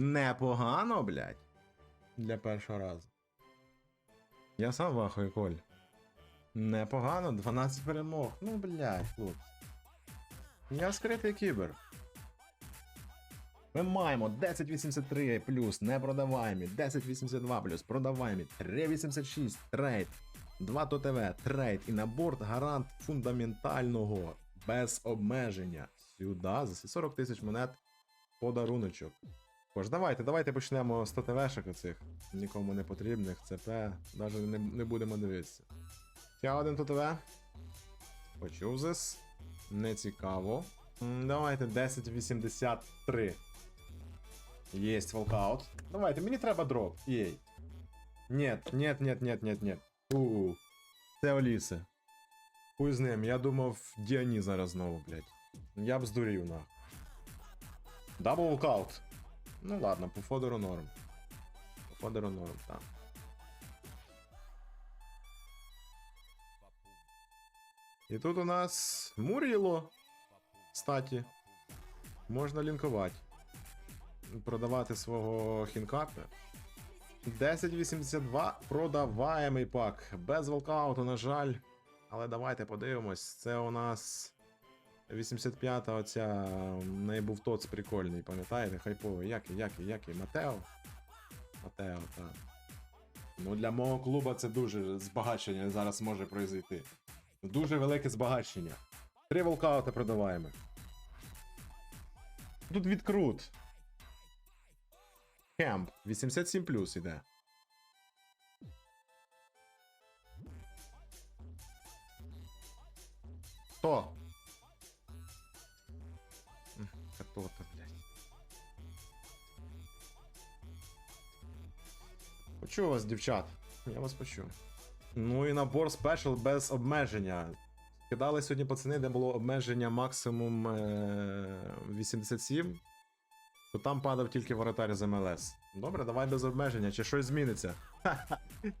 Непогано, блядь. Для першого разу. Я сам вахую, Коль. Непогано, 12 перемог. Ну, блядь, хлопці. Я скритий кібер. Ми маємо 1083 плюс непродаваємі, 1082 плюс продаваємі, 386 трейд, 2 ТТВ, трейд і набор гарант фундаментального без обмеження. Сюди за 40 тисяч монет подаруночок. Тож, давайте, давайте почнемо з ТТВшок оцих, нікому не потрібних, ЦП, навіть не, не будемо дивитися. Я один ТТВ. Почув зис. Не цікаво. Давайте 1083. Єсть волкаут. Давайте, мені треба дроп. Єй. Нет, нет, нет, нет, нет, нет. У. Це Оліси. Хуй з ним, я думав Діані зараз знову, блядь. Я б здурів на. Дабл волкаут. Ну ладно, по Фодору норм. По Фодору норм, так. І тут у нас Муріло. Кстати. Можна лінкувати. Продавати свого хінкапа. 1082 продаваємий пак. Без волкауту, на жаль. Але давайте подивимось. Це у нас 85-та оця. В неї був тоц прикольний, пам'ятаєте? Хайповий. Який, який, який? Матео? Матео, так. Ну, для мого клуба це дуже збагачення зараз може произойти. Дуже велике збагачення. Три волкаути продаваємо. Тут відкрут. Кемп. 87 плюс іде. Хто? Почув вас, дівчат. Я вас почув. Ну і набор спешл без обмеження. Кидали сьогодні пацани, де було обмеження максимум е- 87, то там падав тільки воротар з МЛС. Добре, давай без обмеження, чи щось зміниться.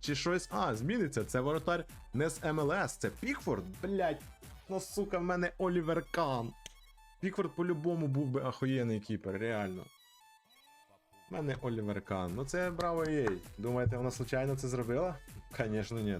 Чи щось. А, зміниться. Це воротар не з МЛС, це Пікфорд, блять. Ну сука, в мене Олівер Кан. Пікфорд по-любому був би ахуєнний кіпер, реально. Мене Олівер Кан. Ну це браво їй. Думаєте, вона случайно це зробила? Звісно, ні.